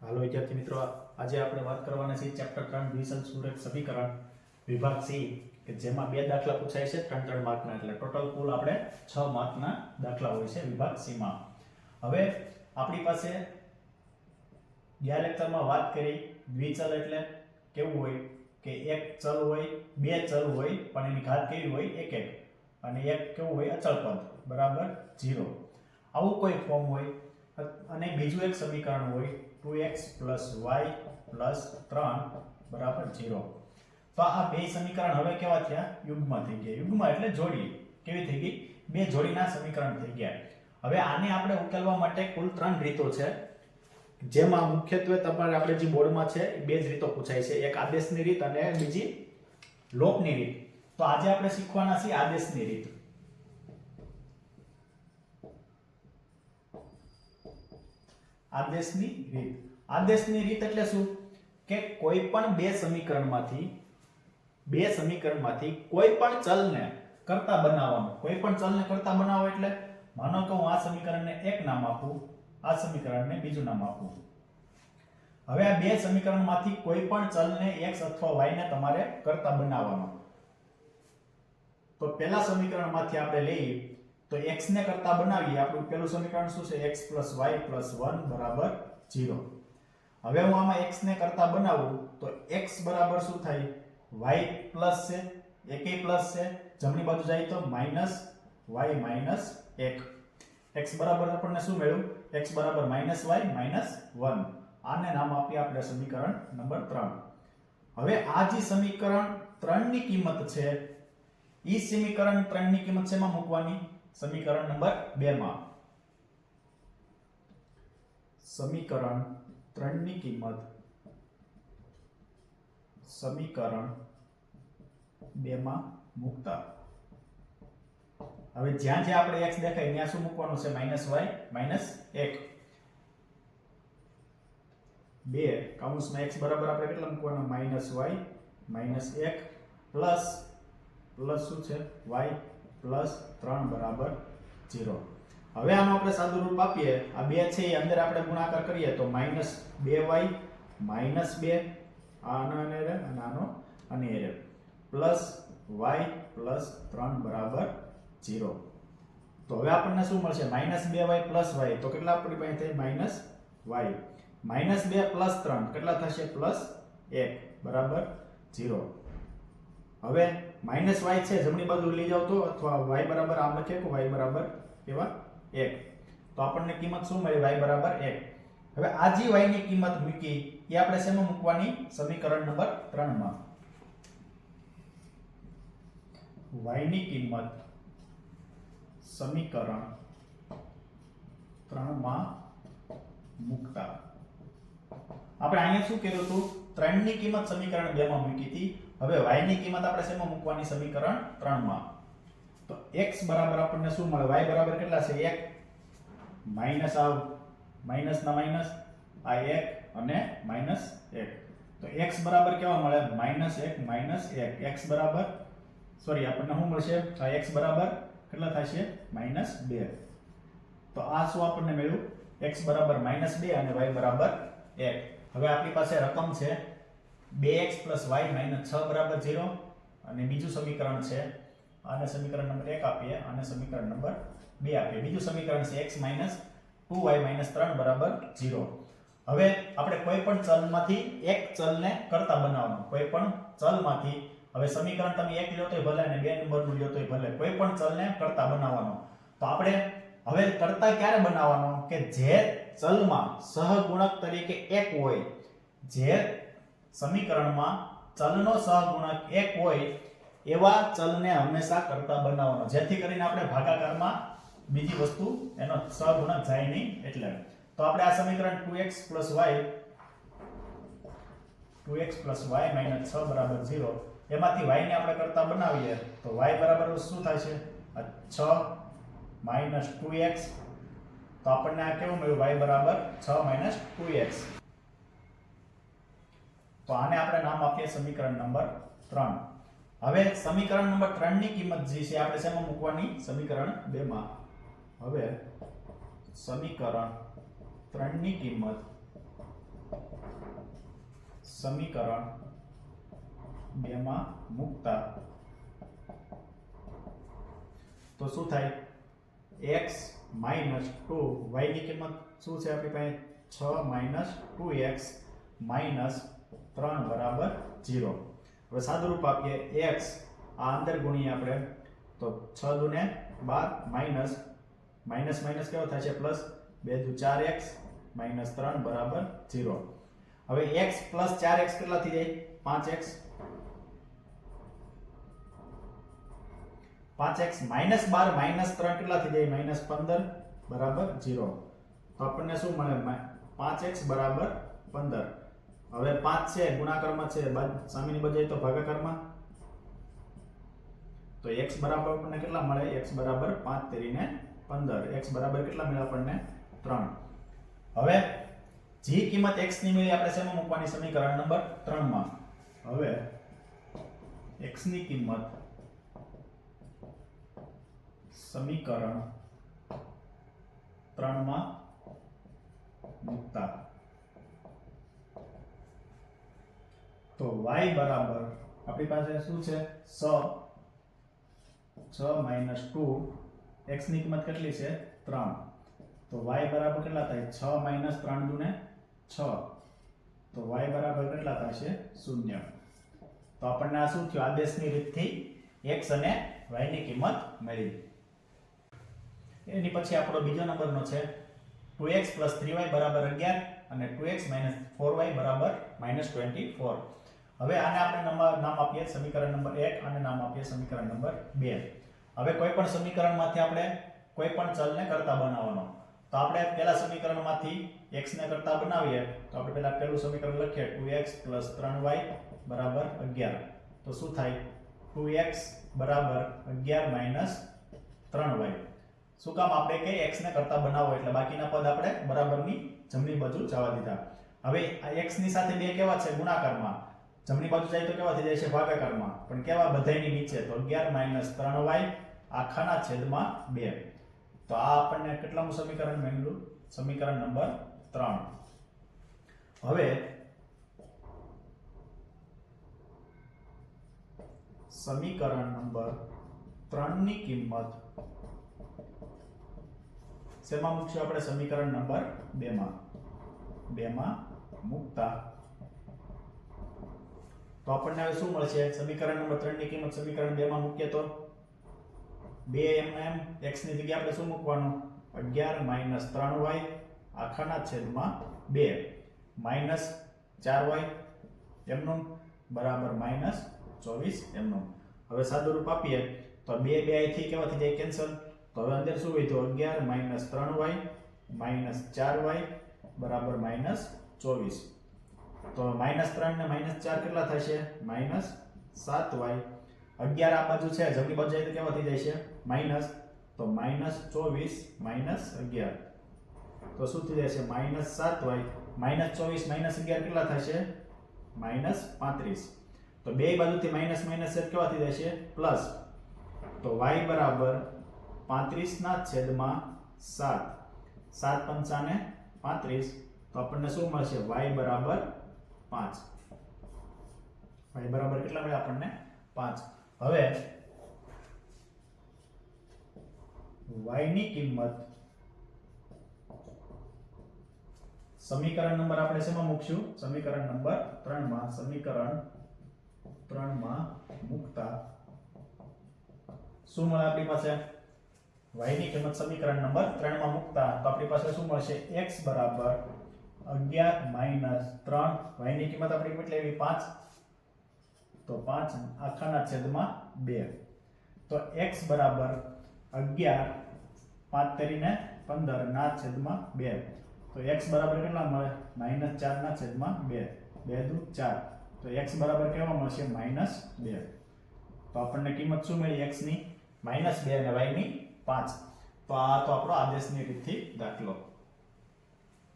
હાલો, વિદ્યાર્થી મિત્રો, આજે આપણે વાત કરવાના છે ચેપ્ટર ત્રણ ડિવિઝન સુરત સમીકરણ વિભાગ સી કે જેમાં બે દાખલા પૂછાય છે, ત્રણ ત્રણ માર્કના. એટલે ટોટલ કુલ આપણે છ માર્કના દાખલા હોય છે વિભાગ સી માં. હવે આપણી પાસે ગયા લેક્ચરમાં વાત કરી, દ્વિચલ એટલે કેવું હોય કે એક ચલ હોય, બે ચલ હોય, પણ એની ઘાત કેવી હોય, એક એક. અને એક કેવું હોય, અચળ પદ, બરાબર? ઝીરો આવું કોઈ ફોર્મ હોય. અને બીજું એક સમીકરણ હોય two x plus y plus ત્રણ બરાબર ઝીરો તો આ બે સમીકરણ હવે કેવા થયા? યુગ્મ થઈ ગયા. યુગ્મ એટલે જોડી. કેવી થઈ ગઈ? બે જોડીના સમીકરણ થઈ ગયા. હવે આને આપણે ઉકેલવા માટે કુલ ત્રણ રીતો છે. જેમાં મુખ્યત્વે તમારે આપણે જે બોર્ડમાં છે બે જ રીતો પૂછાય છે. એક આદેશની રીત અને બીજી લોપની રીત. તો આજે આપણે શીખવાના છીએ આદેશની રીત. આદેશની રીત. આદેશની રીત એટલે શું? કે કોઈ પણ બે સમીકરણમાંથી બે સમીકરણમાંથી કોઈ પણ ચલને કરતા બનાવવાનું. કોઈ પણ ચલને કરતા બનાવો એટલે માનો કે હું આ સમીકરણને એક નામ આપું, આ સમીકરણને બીજું નામ આપું. હવે આ બે સમીકરણમાંથી કોઈ પણ ચલને x અથવા y તમારે કરતા બનાવવાનો. તો પહેલા સમીકરણમાંથી આપણે લઈએ તો x ને કરતા બનાવીએ, આપણું પહેલું સમીકરણ શું છે? x y 1 બરાબર 0 હવે હું આમાં x ને કરતા બનાવું, તો x બરાબર શું થાય? y પ્લસ છે એકે પ્લસ છે, જમણી બાજુ જાય તો માઇનસ y માઇનસ 1 x બરાબર આપણને શું મળ્યું? x બરાબર માઇનસ y માઇનસ 1 આને નામ આપીએ આપણે સમીકરણ નંબર 3 હવે આ જે સમીકરણ 3 ની કિંમત છે, ઈ સમીકરણ 3 ની કિંમત શેમાં મૂકવાની? સમીકરણ નંબર 2 માં સમીકરણ 3 ની કિંમત સમીકરણ 2 માં મૂકતા. હવે જ્યાં જ્યાં આપણે x દેખાય, ત્યાં શું મૂકવાનું છે? y -1 બે કૌંસમાં x બરાબર આપણે કેટલા મૂકવાના? માઇનસ વાય માઇનસ એક, પ્લસ પ્લસ શું છે? y પ્લસ ત્રણ બરાબર ઝીરો. હવે આનું આપણે સાદું રૂપ આપીએ. આ બે છે, એ અંદર આપણે ગુણાકાર કરીએ તો માઇનસ બે વાય, માઇનસ બે આનો અને રે અને આનો અને રે પ્લસ વાય, પ્લસ ત્રણ બરાબર ઝીરો. તો હવે આપણને શું મળશે? માઇનસ બે વાય, પ્લસ વાય. તો કેટલા આપણી પાસે થાય? Minus y. માઇનસ બે, પ્લસ ત્રણ. કેટલા થશે? પ્લસ એક. બરાબર ઝીરો. હવે માઇનસ વાય છે, જમણી બાજુ લઈ જાવ તો, અથવા વાય બરાબર આમ લખીએ કે વાય બરાબર એવા એક. તો આપણને કિંમત શું મળી? વાય બરાબર એક. હવે આ જે વાયની કિંમત મૂકી, એ આપણે શેમાં મૂકવાની? સમીકરણ નંબર ત્રણમાં. વાયની કિંમત સમીકરણ ત્રણમાં મૂકતા. આપણે અહીંયા શું કર્યું હતું? 3 ની કિંમત સમીકરણ બે માં મૂકી હતી. હવે y ની કિંમત આપણે શેમાં મૂકવાની? સમીકરણ 3 માં તો x બરાબર આપણને શું મળે? y બરાબર કેટલા છે? 1 માઇનસ આ માઇનસ ના માઇનસ આ 1 અને માઇનસ 1 તો x બરાબર કેવા મળે? માઇનસ 1 માઇનસ 1 x બરાબર સોરી આપણને શું મળશે? આ x બરાબર કેટલા થશે? માઇનસ 2 તો આ શું આપણને મળ્યું? x બરાબર માઇનસ 2 અને y બરાબર 1 હવે આપણી પાસે રકમ છે. 2x y 6 બરાબર 0 અને બીજું સમીકરણ છે, આને સમીકરણ નંબર 1 આપીએ, આને સમીકરણ નંબર 2 આપીએ. બીજું સમીકરણ છે x 2y 3 બરાબર 0 હવે આપણે કોઈ પણ ચલમાંથી એક ચલને કરતા બનાવવાનો. કોઈ પણ ચલમાંથી. હવે સમીકરણ તમે એક લ્યો તોય ભલે અને બે નંબરનું લ્યો તોય ભલે. કોઈ પણ ચલને કરતા બનાવવાનો. તો આપણે હવે કરતા ક્યારે બનાવવાનો? કે જે ચલમાં સહગુણક તરીકે એક હોય, જે સમીકરણમાં ચલનો સહગુણક એક હોય એવા ચલને હંમેશા કરતા બનાવવાનો. જેથી કરીને આપણે ભાગાકારમાં બીજી વસ્તુ એનો સહગુણક જાય નહીં એટલે. તો આપણે આ સમીકરણ 2x y 2x y 6 બરાબર 0 એમાંથી y ને આપણે કરતા બનાવીએ તો y બરાબર શું થાય છે આ 6 માઇનસ ટુ એક્સ. તો આપણને આ કેવું મળ્યું? y બરાબર છ માઇનસ ટુ એક્સ. તો આને આપણે નામ આપીએ સમીકરણ નંબર ત્રણ. હવે સમીકરણ નંબર ત્રણની કિંમત જે છે આપણે શેમાં મૂકવાની? સમીકરણ બે માં હવે સમીકરણ ત્રણની કિંમત સમીકરણ બેમાં મૂકતા. તો શું થાય? એક્સ માઇનસ ટુ વાયની કિંમત શું છે આપણી પાસે? છ માઇનસ ટુ એક્સ માઇનસ ત્રણ બરાબર જીરો. હવે સાદુરૂપ આપીએ એક્સ. આ અંદર ગુણીએ આપણે. તો છ દુને બાર માઇનસ માઇનસ માઇનસ કેવો થાય છે? પ્લસ બે દુ ચાર એક્સ, માઇનસ ત્રણ બરાબર જીરો. હવે એક્સ પ્લસ ચાર એક્સ કેટલા થઈ જાય? પાંચ એક્સ. પાંચ એક્સ માઇનસ બાર, માઇનસ ત્રણ કેટલા થઈ જાય? માઇનસ પંદર બરાબર જીરો. તો આપણને શું મળે? પાંચ એક્સ બરાબર પંદર. હવે પાંચ છે, ગુણાકારમાં છે સામેની બાજુ તો ભાગાકારમાં. તો એક્સ બરાબર આપણને કેટલા મળે? એક્સ બરાબર પાંચ તેરીને પંદર. એક્સ બરાબર કેટલા મળે આપણને? ત્રણ. હવે જે કિંમત એક્સની મળી આપણે શેમાં મૂકવાની? સમીકરણ નંબર 3 માં હવે એક્સની કિંમત સમીકરણ 3 માં મૂકતા. તો y બરાબર આપણી પાસે શું છે? 6 6 માઇનસ ટુ x ની કિંમત કેટલી છે? 3 તો y બરાબર કેટલા થાય? 6 માઇનસ 3 દુને 6 તો y બરાબર કેટલા થશે શૂન્ય. તો આપણને આ શું થયું? આદેશની રીતથી x અને y ની કિંમત મળી. એની પછી આપણો બીજો નંબરનો છે 2x 3y બરાબર 11 અને 2x 4y બરાબર -24 હવે આને આપણે નામ આપીએ, સમીકરણ નંબર 1 અને નામ આપીએ સમીકરણ નંબર 2 હવે કોઈ પણ સમીકરણમાંથી આપણે કોઈ પણ ચલને કરતા બનાવવાનો. તો આપણે પહેલા સમીકરણમાંથી x ને કરતા બનાવીએ, તો આપણે પહેલા પહેલું સમીકરણ લખીએ 2x 3y બરાબર 11 તો શું થાય? 2x બરાબર 11 3y શું કામ આપણે કે x ને કરતા બનાવો એટલે બાકીના પદ આપણે બરાબરની જમણી બાજુ જવા દીધા. હવે આ x ની સાથે બે કેવા છે? ગુણાકારમાં. જમણી બાજુ જાય તો કેવા થઈ જાય છે ભાગાકારમાં? પણ કેવા બધાની નીચે? તો 11 3y આખાના છેદમાં બે. તો આ આપણને કેટલામું સમીકરણ મેળવ્યું? સમીકરણ નંબર ત્રણ. હવે સમીકરણ નંબર ત્રણની કિંમત શેમાં મૂકશું આપણે? સમીકરણ નંબર 2 માં 2 મૂકતા તો આપણને હવે શું મળશે? સમીકરણ નંબર 3 ની કિંમત સમીકરણ 2 માં મૂકીએ તો? 2 mm x ની જગ્યાએ આપણે શું મૂકવાનું? 11 3y આખાના છેદમાં બે. માઇનસ ચાર વાય એમનું? બરાબર માઇનસ 24 એમનું. હવે સાદું રૂપ આપીએ. તો 2 2 અહીંથી કેવા થઈ જાય? કેન્સલ. તો હવે અંદર શું વધ્યું? 11 માઇનસ ત્રણ વાય માઇનસ ચાર વાય બરાબર માઇનસ 24 તો માઇનસ ત્રણ ને માઇનસ ચાર કેટલા થશે? માઇનસ 7y 11 આ બાજુ છે, જમણી બાજુ જાય તો કેવા થઈ જાય છે? માઇનસ તો માઇનસ 24 માઇનસ 11 તો શું થઈ જાય છે? માઇનસ સાત વાય. માઇનસ 24 માઇનસ 11 કેટલા થશે? માઇનસ 35 તો બે બાજુથી માઇનસ માઇનસ કેવા થઈ જશે પ્લસ. તો વાય બરાબર પાંત્રીસના છેદમાં 7 7 પંચાને 35 તો આપણને શું મળશે? વાય બરાબર 5 y બરાબર કેટલા મળે આપણને? પાંચ. હવે y ની કિંમત સમીકરણ નંબર આપણે શેમાં મૂકશું? સમીકરણ નંબર 3 માં સમીકરણ 3 માં મૂકતા શું મળે આપણી પાસે? y કિંમત સમીકરણ નંબર 3 માં મૂકતા. તો આપણી પાસે શું મળશે? x બરાબર 11 માઇનસ 3 y ની કિંમત આપણે કેટલી આવી? પાંચ. તો પાંચ આખાના છેદમાં બે. તો એક્સ બરાબર 11 5 તરીને 15 ના છેદમાં બે. તો એક્સ બરાબર કેટલા મળે? માઇનસ 4 ના છેદમાં 2 2 દુ ચાર. તો એક્સ બરાબર કેવા મળશે? માઇનસ બે. તો આપણને કિંમત શું મળી? એક્સની માઇનસ બે 2 અને વાયની પાંચ. તો આ તો આપણો આદેશની રીતથી દાખલો.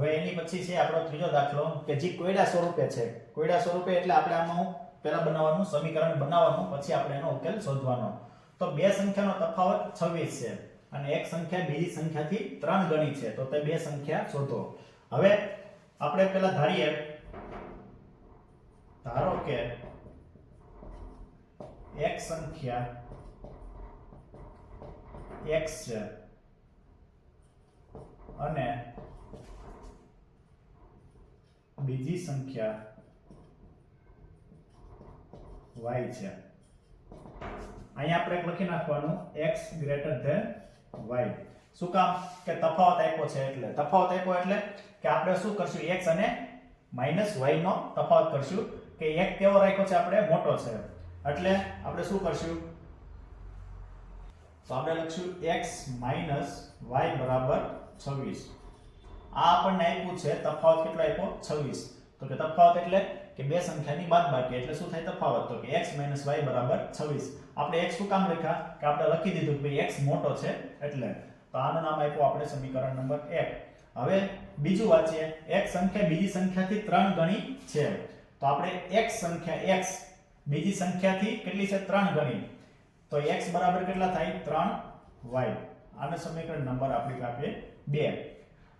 હવે એની પછી છે આપણો ત્રીજો દાખલો કે જે કોયડા સ્વરૂપે છે. કોયડા સ્વરૂપે એટલે આપણે આમાં પહેલા બનાવવાનું, સમીકરણ બનાવવાનું, પછી આપણે એનો ઉકેલ શોધવાનો. તો બે સંખ્યાનો તફાવત 26 છે અને એક સંખ્યા બીજી સંખ્યાથી ત્રણ ગણી છે. તો તે બે સંખ્યા શોધો. હવે આપણે પહેલા ધારીએ. ધારો કે એક સંખ્યા x છે. અને બીજી સંખ્યા y છે. અહીંયા આપણે એક લખી નાખવાનું, x ગ્રેટર ધેન y. શું કામ? કે તફાવત આપ્યો છે એટલે. તફાવત આપ્યો એટલે કે આપણે શું કરશું? x અને માઇનસ y નો તફાવત કરશું. કે એક કેવો રાખ્યો છે આપણે? મોટો છે. એટલે આપણે શું કરશું? તો આપણે લખશું x માઇનસ y બરાબર 26 આ આપણને આપ્યું છે તફાવત કેટલો આપ્યો? 26 તો કે તફાવત એટલે કે બે સંખ્યાની બાદબાકી એટલે શું થાય તફાવત? તો કે x y બરાબર 26 આપણે x શું કામ લખ્યા? કે આપણે લખી દીધું કે ભાઈ x મોટો છે એટલે. તો આનું નામ આપ્યું આપણે સમીકરણ નંબર 1 હવે બીજું વાંચીએ. એક સંખ્યા બીજી સંખ્યાથી ત્રણ ગણી છે. તો આપણે એક સંખ્યા x બીજી સંખ્યાથી કેટલી છે? ત્રણ ગણી. તો x બરાબર કેટલા થાય? ત્રણ y. આનું સમીકરણ નંબર આપણી પાસે બે.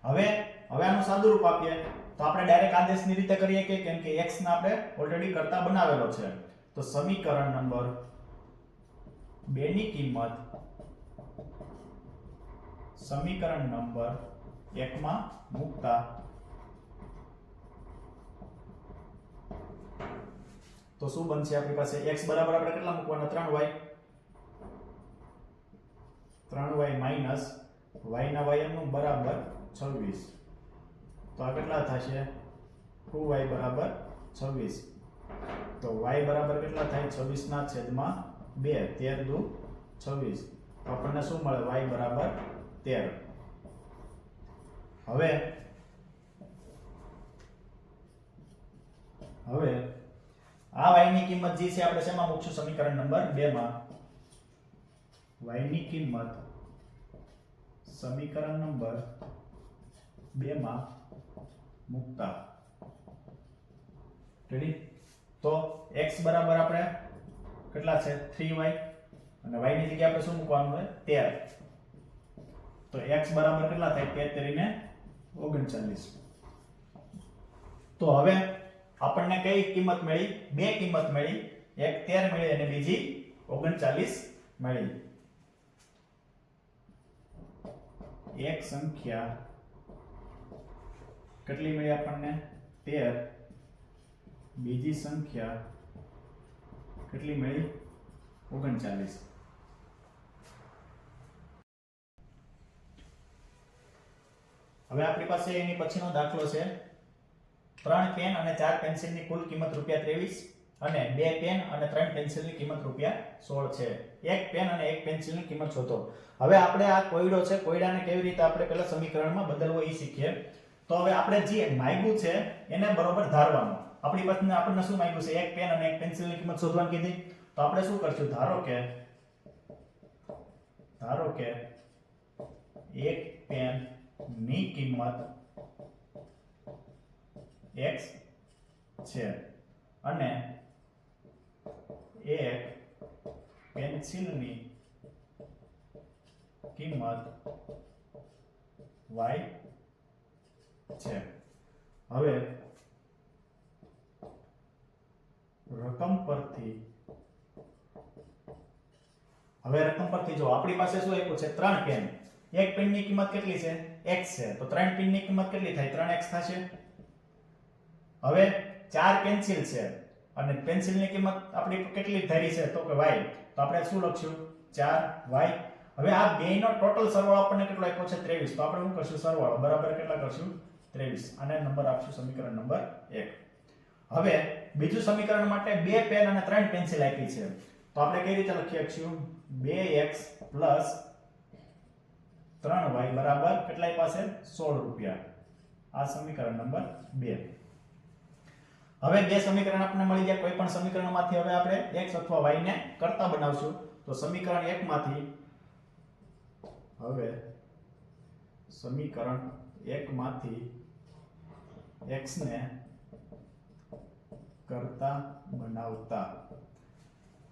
હવે હવે આનું સાદું રૂપ આપીએ. તો આપણે ડાયરેક્ટ આદેશની રીતે કરીએ કે કેમ કે x ને આપણે ઓલરેડી કરતા બનાવેલો છે. તો સમીકરણ નંબર 2 ની કિંમત સમીકરણ નંબર 1 માં મૂકતા. તો શું બનશે આપણી પાસે? x બરાબર આપણે કેટલા મૂકવાના? 3y 3y માઇનસ y ના y નું બરાબર 26 તો આ કેટલા થશે? વાય બરાબર 26 તો વાય બરાબર કેટલા થાય? છવ્વીસના છેદમાં બે. તેર દુ 26 તો આપણને શું મળે? વાય બરાબર તેર. હવે હવે આ વાયની કિંમત જે છે આપણે શેમાં મૂકશું? સમીકરણ નંબર બે માં. વાયની કિંમત સમીકરણ નંબર 2 માં મૂકતા. રેડી તો x બરાબર આપણે કેટલા છે? 3y અને y ની જગ્યાએ આપણે શું મૂકવાનું હોય? 13 તો x બરાબર કેટલા થાય? 73 ને 39 તો હવે આપણને કઈ કિંમત મળી? બે કિંમત મળી. એક 13 મળી અને બીજી 39 મળી. એક સંખ્યા કેટલી મળી આપણને? તેર. બીજી સંખ્યા કેટલી મળી? 39 હવે આપણી પાસે એની પછીનો દાખલો છે. ત્રણ પેન અને ચાર પેન્સિલની કુલ કિંમત રૂપિયા ત્રેવીસ અને બે પેન અને ત્રણ પેન્સિલની કિંમત રૂપિયા સોળ છે. એક પેન અને એક પેન્સિલની કિંમત શોધો. હવે આપણે આ કોયડો છે, કોયડાને કેવી રીતે આપણે પહેલા સમીકરણમાં બદલવો એ શીખીએ. તો હવે આપણે જે માંગ્યું છે, એને બરોબર ધારવાનું. આપણી પાસે આપણને શું માંગ્યું છે? એક પેન અને એક પેન્સિલની કિંમત શોધવાની કીધી. તો આપણે શું કરશું? ધારો કે ધારો કે એક પેનની કિંમત x છે અને એક પેન્સિલની કિંમત y છે. હવે રકમ પરથી, હવે રકમ પરથી જો આપણી પાસે શું આપ્યું છે? ત્રણ પેન એક પેનની કિંમત કેટલી છે? X છે. તો ત્રણ પેનની કિંમત કેટલી થાય? 3x થશે. હવે ચાર પેન્સિલ છે. અને પેન્સિલની કિંમત આપણી કેટલી ધરી છે? તો કે y. તો આપણે શું લખશું 4y હવે આ બેયનો ટોટલ સરવાળો આપણને કેટલો આપ્યો છે? 23 તો આપણે શું કરશું? સરવાળો. બરાબર કેટલા કરશું? 23 આને નંબર આપશું સમીકરણ નંબર એક. હવે બીજું સમીકરણ માટે બે પેન અને ત્રણ પેન્સિલ આપી છે. તો આપણે કઈ રીતે લખી શકશું? 2x 3y બરાબર કેટલા પાસે સોળ રૂપિયા. આ સમીકરણ નંબર બે. હવે બે સમીકરણ આપણને મળી ગયા કોઈ પણ સમીકરણમાંથી હવે આપણે x અથવા y ને કરતા બનાવશું. તો સમીકરણ 1 માંથી હવે સમીકરણ 1 માંથી x ને કરતા બનાવતા.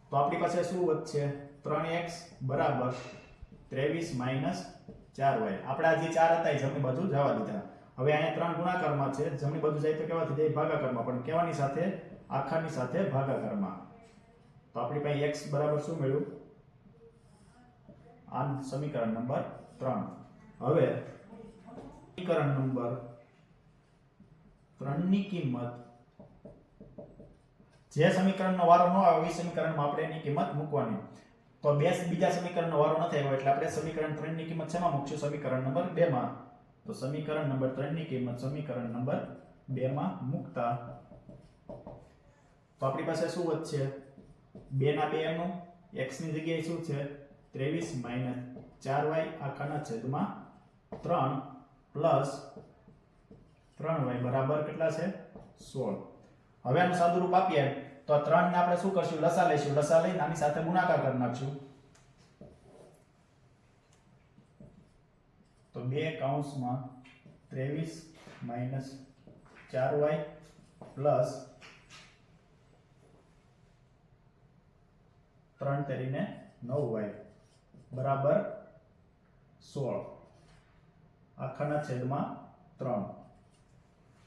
તો આપણી પાસે શું વધશે ત્રણ એક્સ બરાબર 23 માઇનસ 4y આપણે આ જે ચાર હતા એ જમણી બાજુ જવા દીધા. હવે અહીંયા ત્રણ ગુણાકારમાં છે. જમણી બાજુ જાય તો કેવા થઈ જાય? ભાગાકારમાં. પણ કેવાની સાથે? આખાની સાથે ભાગાકારમાં. તો આપણી પાસે એક્સ બરાબર શું મળ્યું? આ સમીકરણ નંબર ત્રણ. હવે સમીકરણ નંબર ત્રણની કિંમત. જે સમીકરણનો વારો ન આવે, એ સમીકરણમાં આપણે એની કિંમત મૂકવાની. તો બે બીજા સમીકરણનો વારો ન આવ્યો, એટલે આપણે સમીકરણ ત્રણની કિંમત શેમાં મૂકશું? સમીકરણ નંબર બેમાં તો સમીકરણ નંબર ત્રણની કિંમત સમીકરણ નંબર બેમાં મૂકતા. તો આપણી પાસે શું વધશે? બે ના બે નું x ની જગ્યાએ શું છે? ત્રેવીસ માઇનસ ચાર વાય આખાના છેદમાં ત્રણ પ્લસ ત્રણ વાય બરાબર કેટલા છે? સોળ. હવે આનું સાદુરૂપ આપીએ, તો ત્રણ ને આપણે શું કરશું? લસા લઈશું. લસા લઈને આની સાથે ગુણાકાર કરી નાખશું. તો બે કૌંસમાં ત્રેવીસ માઇનસ ચાર વાય પ્લસ ત્રણ તેરીને નવ વાય બરાબર સોળ. આખાના છેદમાં ત્રણ.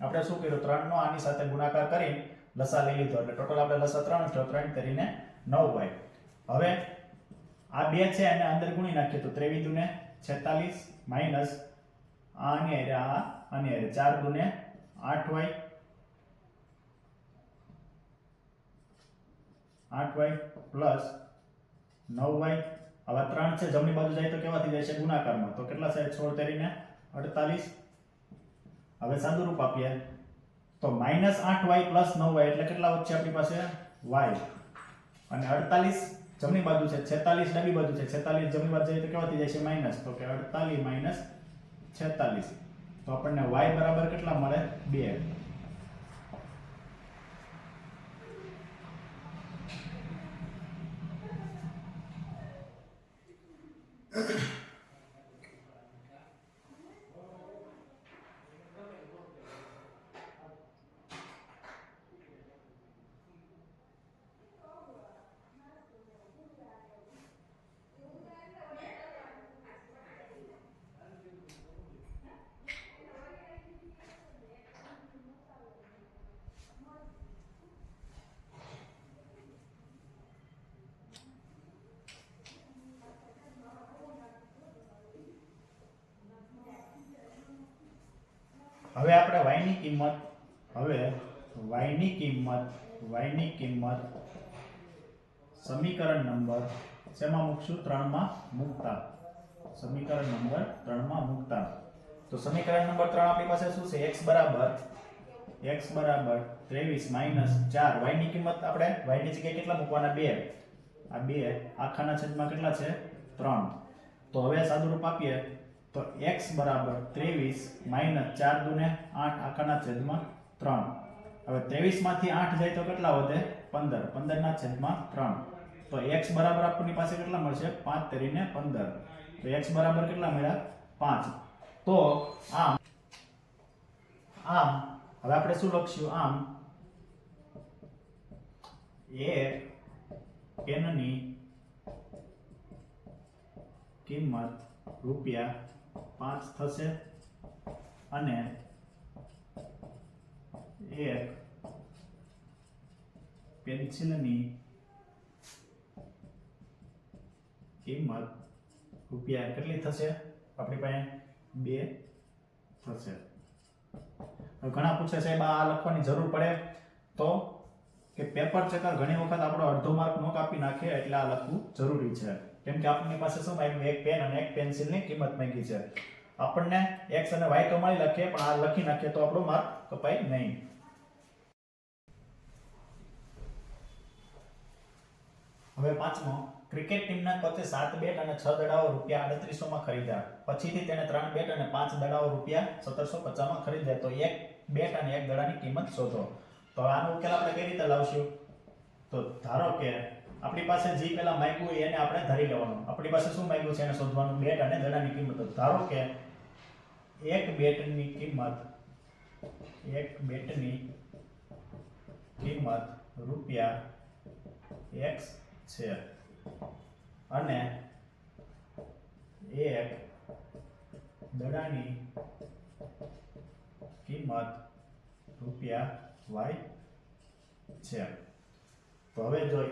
આપણે શું કર્યું? ત્રણ નો આની સાથે ગુણાકાર કરી લસા લઈ લીધો. એટલે ટોટલ આપણે લસા ત્રણ થયો ત્રણ કરીને નવ વાય હવે આ બે છે એને અંદર ગુણી નાખીએ તો ત્રેવીસ દુને છેતાલીસ માઇનસ આની અરે આ આની અરે ચાર દુને આઠ વાય આઠ વાય પ્લસ નવ વાય આવા ત્રણ છે, જમણી બાજુ જાય તો કેવા જાય છે? ગુણાકારમાં. તો કેટલા સાહેબ સોળ તેરીને અડતાલીસ. હવે સાદુરૂપ આપીએ. તો માઇનસ આઠ વાય પ્લસ નવ વાય એટલે કેટલા વચ્ચે આપણી પાસે? વાય અને અડતાલીસ જમણી બાજુ છે, છેતાલીસ ડાબી બાજુ છે, છેતાલીસ જમણી બાજુ જાય તો કેવા જાય છે માઇનસ તો કે અડતાલીસ માઇનસ છેતાલીસ. તો આપણને વાય બરાબર કેટલા મળે? બે હવે આપણે y ની કિંમત. હવે વાયની કિંમત વાયની કિંમત સમીકરણ નંબર શેમાં મૂકશું? ત્રણમાં મૂકતા. સમીકરણ નંબર ત્રણમાં મૂકતા. તો સમીકરણ નંબર ત્રણ આપણી પાસે શું છે? એક્સ બરાબર એક્સ બરાબર ત્રેવીસ માઇનસ ચાર. વાયની કિંમત આપણે વાયની જગ્યાએ કેટલા મૂકવાના? બે. આ બે આખાના છેદમાં કેટલા છે? ત્રણ. તો હવે સાદુરૂપ આપીએ. તો એક્સ બરાબર ત્રેવીસ માઇનસ ચાર દુને આઠ આખાના છેદમાં ત્રણ. હવે ત્રેવીસમાંથી આઠ જાય તો કેટલા વધે? પંદર. પંદરના છેદમાં ત્રણ. તો એક્સ બરાબર આપણી પાસે કેટલા મળશે? પાંચ તેરીને પંદર. તો એક્સ બરાબર કેટલા મળ્યા? પાંચ. તો આમ આમ, હવે આપણે શું લખશું? આમ એ પેનની કિંમત રૂપિયા પાંચ થશે અને એક પેન્સિલની કિંમત રૂપિયા કેટલી થશે? આપણી પાસે બે થશે. ઘણા પૂછે સાહેબ, આ લખવાની જરૂર પડે તો? કે પેપર ચેકર ઘણી વખત આપણો અડધો માર્ક નો કાપી નાખે એટલે આ લખવું જરૂરી છે. કેમ કે આપણી પાસે શું માંગ્યું એક પેન અને એક પેન્સિલની કિંમત માંગી છે. આપણને x અને y તો મળી લખીએ પણ આ લખી નાખીએ તો આપણો માર્ક કપાય નહીં. હવે પાંચમો ક્રિકેટ ટીમના કોચે સાત બેટ અને છ દડાઓ રૂપિયા આડત્રીસો માં ખરીદ્યા. પછીથી તેણે ત્રણ બેટ અને પાંચ દડાઓ રૂપિયા સત્તરસો પચાસમાં ખરીદ્યા. તો એક બેટ અને એક દડાની કિંમત શોધો. તો આનો ઉકેલ આપણે કઈ રીતે લાવશું? તો ધારો કે આપણી પાસે જે પેલા માંગ્યું હોય એને આપણે ધરી લેવાનું. આપણી પાસે શું માંગ્યું છે એને શોધવાનું? બેટ અને દડાની કિંમત. ધારો કે એક બેટની કિંમત, એક બેટની કિંમત રૂપિયા એક્સ છે. અને એક દડાની કિંમત રૂપિયા વાય છે. તો હવે જો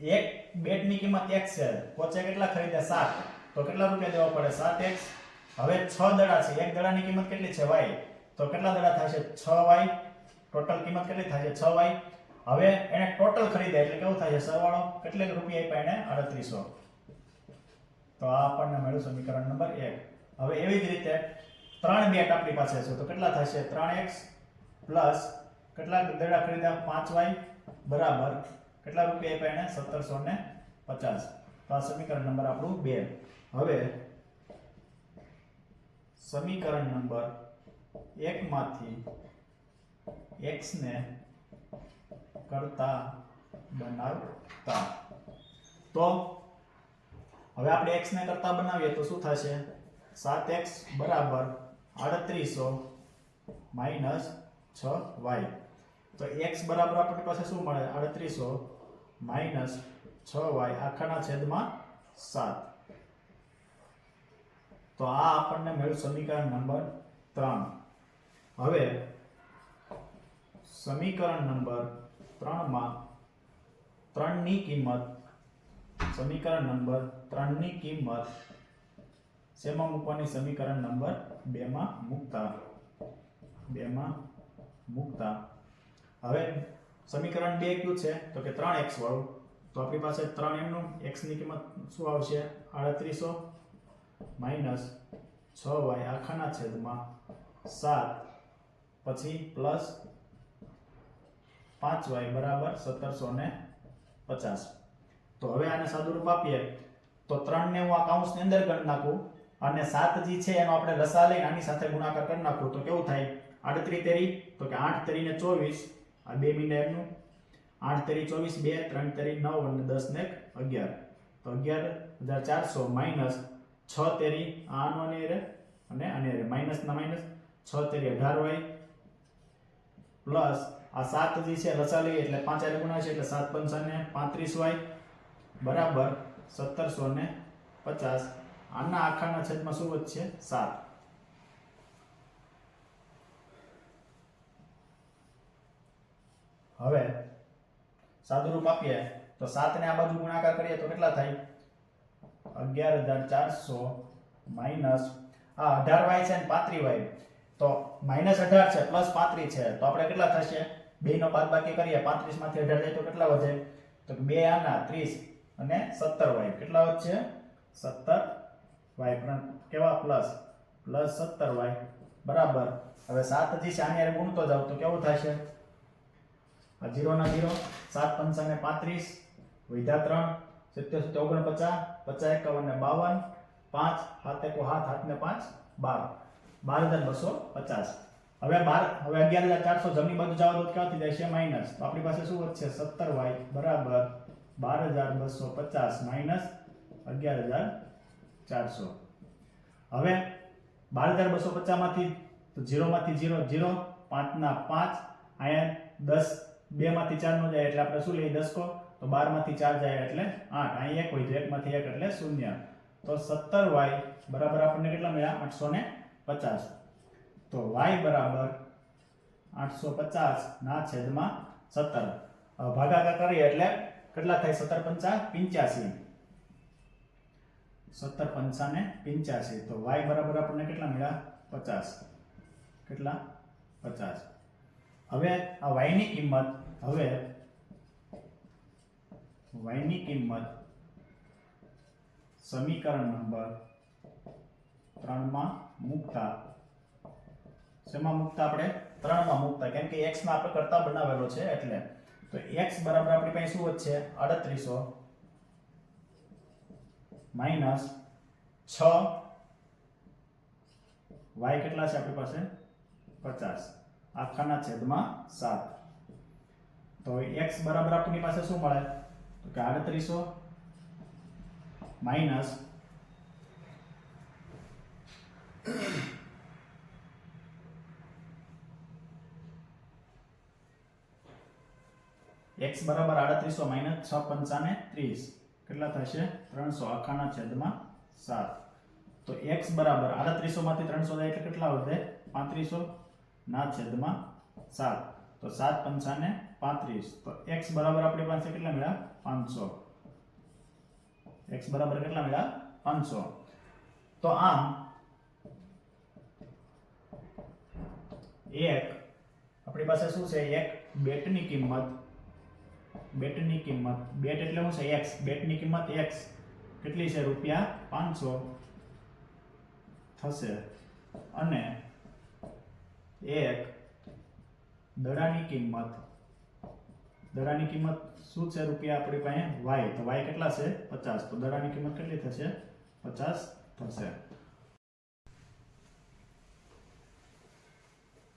એક બેટની કિંમત x છે. કોચે કેટલા ખરીદ્યા સાત. તો કેટલા રૂપિયા દેવા પડે? સાત એક્સ. હવે છ દડા છે. એક દડાની કિંમત કેટલી છે? y તો કેટલા દડા થશે? છ y ટોટલ કિંમત કેટલી થશે? છ y હવે એને ટોટલ ખરીદ્યા એટલે કેવું છે સરવાળો કેટલે રૂપિયા આપ્યા એને? અડત્રીસો તો આ આપણને મળ્યું સમીકરણ નંબર એક. હવે એવી જ રીતે ત્રણ બેટ આપણી પાસે છે. તો કેટલા થશે? ત્રણ એક્સ. પ્લસ કેટલા દડા ખરીદ્યા? પાંચ વાય. બરાબર. કેટલા રૂપિયા આપ્યા એને? સત્તરસો ને પચાસ. તો આ સમીકરણ નંબર આપણું બે. હવે સમીકરણ નંબર એકમાંથી એક્સને કરતા બનાવતા. તો હવે આપણે એક્સને કરતા બનાવીએ તો શું થશે? સાત એક્સ બરાબર 3800 માઇનસ 6y તો એક્સ બરાબર આપણી પાસે શું મળે? 3800 માઇનસ 6y આખાના છેદમાં સાત. તો આ આપણને મળ્યું સમીકરણ નંબર ત્રણ. હવે સમીકરણ નંબર ત્રણમાં ત્રણની કિંમત, સમીકરણ નંબર ત્રણની કિંમત શેમાં મૂકવાની? સમીકરણ નંબર બેમાં મૂકતા. બેમાં મૂકતા. હવે સમીકરણ બે કયું છે? તો કે ત્રણ એક્સ વાળું. તો આપણી પાસે ત્રણ એમનું એક્સની ની કિંમત શું આવશે? 3800 માઇનસ 6y આખાના છેદમાં સાત પછી પ્લસ પાંચ વાય બરાબર 1750 તો હવે આને સાદુરૂપ આપીએ. તો 3 ને હું આ કાઉન્સની અંદર ગણ નાખું અને સાત જે છે એનો આપણે લસા લઈને આની સાથે ગુણાકાર કરી નાખું. તો કેવું થાય? 38 તેરી, તો કે આઠ તેરી ને 24 આ બે મિનિટ એમનું. 8 તેરી 24 2 3 તેરી નવ અને દસ ને 11 તો 11400 માઇનસ 6 તેરી આનો અને રે અને અને રે માઇનસના ના છ 6 તેરી 18 વાય પ્લસ આ સાત જે છે લસા લઈએ એટલે પાંચ આરે ગુણાશે એટલે 7 પંચા ને 35 વાય બરાબર સત્તરસો ને પચાસ. આના આખાના છેદમાં શું વધશે? સાત. હવે સાદુરૂપ આપીએ તો સાત ને આ બાજુ ગુણાકાર કરીએ તો કેટલા થાય? અગિયાર હજાર ચારસો માઇનસ આ અઢાર વાય છે ને પાંત્રી વાય. તો માઇનસ અઢાર છે, પ્લસ પાંત્રીસ છે. તો આપણે કેટલા થશે? બે નો બાદ બાકી કરીએ, પાંત્રીસમાંથી અઢાર જાય તો કેટલા વધે? તો બે આના ત્રીસ અને સત્તર વાય. કેટલા વધશે? સત્તર વાય. કેવા? પ્લસ. પ્લસ સત્તર વાય. બરાબર. હવે સાત હજી છે, આની ગુણતો જાવ તો કેવું થશે? આ જીરોના જીરો, સાત પંચા ને પાંત્રીસ, વિધા ત્રણ, સિત્તેર સિત્તેર, ઓગણપચાસ, પચાસ, એકાવન ને બાવન, પાંચ હાથ એકો હાથ હાથ ને પાંચ, બાર. બાર હજાર બસો પચાસ. હવે બાર, હવે અગિયાર હજાર ચારસો જમણી બાજુ જવા તો ક્યાંથી જાય? છે માઇનસ. તો આપણી પાસે શું વધશે સત્તર વાય બરાબર બાર હજાર બસો પચાસ માઇનસ અગિયાર હજાર ચારસો. હવે બાર હજાર બસો પચાસમાંથી તો ઝીરોમાંથી જીરો જીરો પાંચના પાંચ અહીંયા દસ બેમાંથી ચાર નો જાય એટલે આપણે શું લઈએ? દસકો તો તો બારમાંથી ચાર જાય એટલે આઠ. અહીં એક હોય તો એકમાંથી એક એટલે શૂન્ય. તો સત્તર વાય બરાબર આપણને કેટલા મળ્યા? આઠસો ને પચાસ. તો વાય બરાબર આઠસો પચાસ ના છેદમાં સત્તર. ભાગાકાર કરીએ એટલે કેટલા થાય? સત્તર પંચા પિંચ્યાસી. સત્તર પંચા ને પિંચ્યાસી. તો વાય બરાબર આપણને કેટલા મળ્યા? પચાસ. કેટલા? પચાસ. હવે આ વાયની કિંમત, હવે વાયની કિંમત સમીકરણ નંબર ત્રણમાં મૂકતા. શેમાં મૂકતા આપણે? ત્રણમાં મૂકતા, કેમ કે એક્સમાં આપણે કરતા બનાવેલો છે એટલે. તો એક્સ બરાબર આપણી પાસે શું વધશે અડત્રીસો માઇનસ છ. વાય કેટલા છે આપણી પાસે? પચાસ. આખાના છેદમાં સાત. તો એક્સ બરાબર આપણી પાસે શું મળે? તો કે આડત્રીસો માઇનસ એક્સ બરાબર આડત્રીસો માઇનસ છ પંચાને ત્રીસ. કેટલા થશે? ત્રણસો. આખાના છેદમાં સાત. તો એક્સ બરાબર આડત્રીસો માંથી ત્રણસો જાય એટલે કેટલા વધે? પાંત્રીસો. ના છેદમાં સાત. તો સાત પંચાને પાંત્રીસ. તો એક્સ બરાબર આપણી પાસે કેટલા મળ્યા? પાંચસો. એક્સ બરાબર કેટલા મળ્યા? પાંચસો. તો આમ એક આપણી પાસે શું છે? એક બેટની કિંમત. બેટની કિંમત. બેટ એટલે શું છે? એક્સ બેટની કિંમત એક્સ કેટલી છે? રૂપિયા પાંચસો. થશે. અને એક, દડાની કિંમત. દડાની કિંમત શું છે રૂપિયા આપણી પાસે? વાય. તો વાય કેટલા છે? પચાસ. તો દડાની કિંમત કેટલી થશે? પચાસ થશે.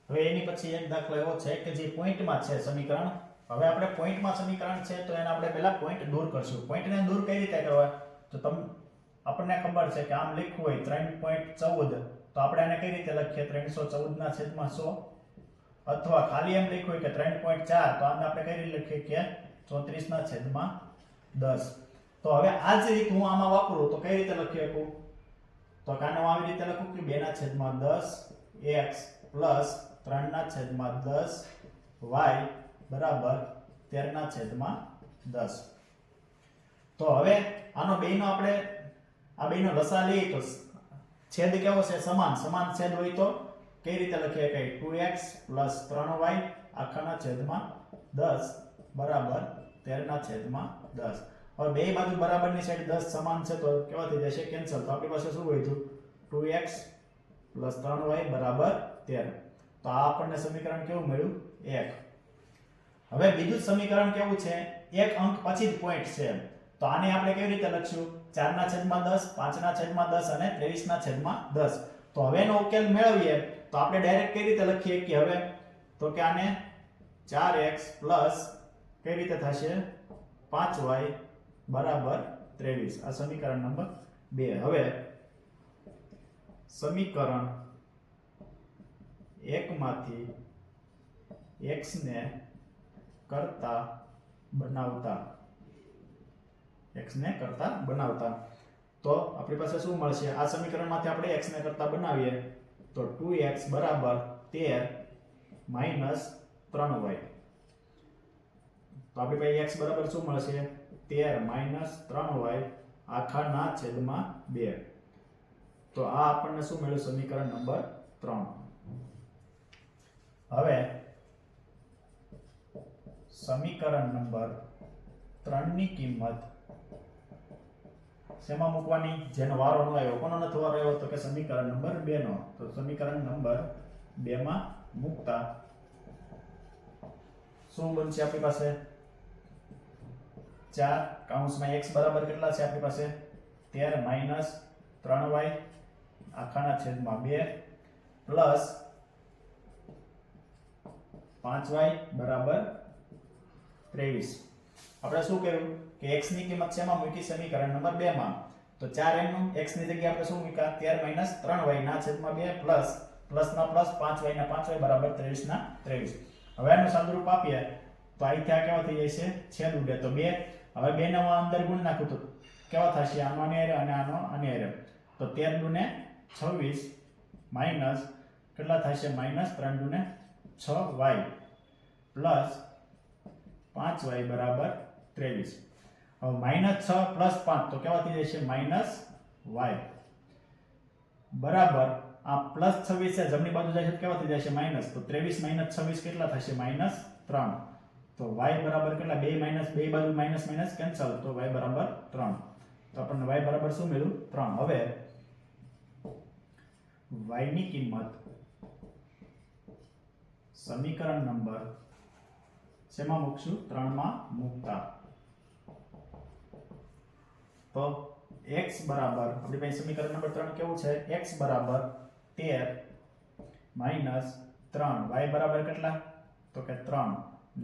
હવે એની પછી એક દાખલો એવો છે કે જે પોઈન્ટમાં છે સમીકરણ. હવે આપણે પોઈન્ટમાં સમીકરણ છે તો એને આપણે પહેલા પોઈન્ટ દૂર કરશું. પોઈન્ટને દૂર કઈ રીતે કરવા? તો તમને આપણને ખબર છે કે આમ લખવું હોય ત્રણ પોઈન્ટ ચૌદ. તો આપણે એને કઈ રીતે લખીએ? ત્રણસો ચૌદ ના છેદમાં સો. અથવા ખાલી એમ લખ્યું કે ત્રણ પોઈન્ટ ચાર, તો આને આપણે કઈ રીતે લખીએ કે ચોત્રીસ ના છેદમાં દસ. તો હવે આ જ રીત હું આમાં વાપરું, તો કઈ રીતે લખી શકું? તો કાને હું આવી રીતે લખું કે બે ના છેદમાં દસ એક્સ પ્લસ ત્રણ ના છેદમાં દસ વાય બરાબર તેર ના છેદમાં દસ. તો હવે આનો બેનો આપણે, આ બેનો લસા લઈએ તો છેદ કેવો છે? સમાન. સમાન છેદ હોય તો કઈ રીતે લખીએ કે ટુ એક્સ પ્લસ ત્રણ વાય આખાના છેદમાં દસ બરાબર તેરના છેદમાં દસ. હવે બે બાજુ બરાબરની સાઈડ દસ સમાન છે તો કેવા થઈ જશે? કેન્સલ તો આપણી પાસે શું હોય પ્લસ ત્રણ વાય બરાબર તેર. તો આ આપણને સમીકરણ કેવું મળ્યું? એક. હવે બીજું સમીકરણ કેવું છે? એક અંક પછી જ પોઈન્ટ છે તો આને આપણે કેવી રીતે લખશું? ચાર ના છેદમાં દસ પાંચ ના છેદમાં દસ અને ત્રેવીસ ના છેદમાં દસ. તો હવે એનો ઉકેલ મેળવીએ તો આપણે ડાયરેક્ટ કઈ રીતે લખીએ કે હવે? તો કે આને ચાર એક્સ પ્લસ કઈ રીતે થશે? પાંચ વાય બરાબર ત્રેવીસ. આ સમીકરણ નંબર બે. હવે સમીકરણ એકમાંથી x ને કરતા બનાવતા x ને કરતા બનાવતા. તો આપણી પાસે શું મળશે? આ સમીકરણમાંથી આપણે એક્સને કરતા બનાવીએ. તો ટુ એક્સ બરાબર 13 માઇનસ 3y તો આપણી પાસે એક્સ બરાબર શું મળશે? તેર માઇનસ ત્રણ વાય આખાના છેદમાં બે. તો આ આપણને શું મળ્યું? સમીકરણ નંબર ત્રણ. હવે સમીકરણ નંબર ત્રણની કિંમત શેમાં મૂકવાની? જેનો વારો ન આવ્યો. કોનો નથી વારો આવ્યો? તો કે સમીકરણ નંબર બે નો. તો સમીકરણ નંબર બે માં મૂકતા. શું બનશે આપણી પાસે? ચાર કાઉન્સમાં એક્સ બરાબર કેટલા છે આપણી પાસે? તેર માઇનસ ત્રણ વાય આખાના છેદમાં બે પ્લસ પાંચ વાય બરાબર 23 આપણે શું કર્યું? કે x ની કિંમત શેમાં મૂકી સમીકરણ નંબર 2 માં? તો 4m નું x ની જગ્યાએ આપણે શું મૂક્યા? 13 3y ના છેદમાં 2 પ્લસ પ્લસ ના પ્લસ 5y ના 5y બરાબર 23 ના 23 હવે આનું સાદુરૂપ આપીએ. તો અહીંથી આ કેવા થઈ જશે? છેદ ઉડે. તો 2 હવે 2 ને અંદર ગુણ નાખું તો કેવા થશે? આનો હારે અને આનો હારે તો 13 દુને 26 માઇનસ કેટલા થશે? માઇનસ 3 દુને 6y પ્લસ 5y બરાબર 23 હવે માઇનસ છ પ્લસ પાંચ, તો કેવા થઈ જશે? માઇનસ વાય બરાબર. આ પ્લસ 26 છે, જમણી બાજુ જાય છે કેવા થઈ જશે? માઇનસ તો ત્રેવીસ માઇનસ છવ્વીસ કેટલા થશે? માઇનસ ત્રણ. તો વાય બરાબર કેટલા? બે માઇનસ બે બાજુ માઇનસ માઇનસ કેન્સલ તો વાય બરાબર ત્રણ. તો આપણને વાય બરાબર શું મળ્યું? ત્રણ. હવે વાયની કિંમત સમીકરણ નંબર શેમાં મૂકશું? 3 માં મૂકતા. તો x બરાબર, આપણી પાસે સમીકરણ નંબર 3 કેવું છે? x બરાબર 13 માઇનસ 3 y બરાબર કેટલા? તો કે 3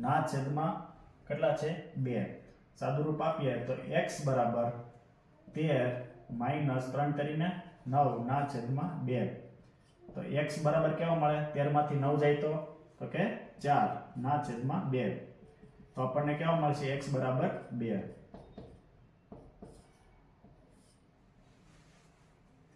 ના છેદમાં કેટલા છે? 2 સાદુરૂપ આપીએ તો x બરાબર 13 માઇનસ 3 કરીને 9 ના છેદમાં 2 તો x બરાબર કેવો મળે? 13 માંથી 9 જાય તો? તો કે 4 ના છેદમાં 2 તો આપણને કેવો મળશે? x બરાબર 2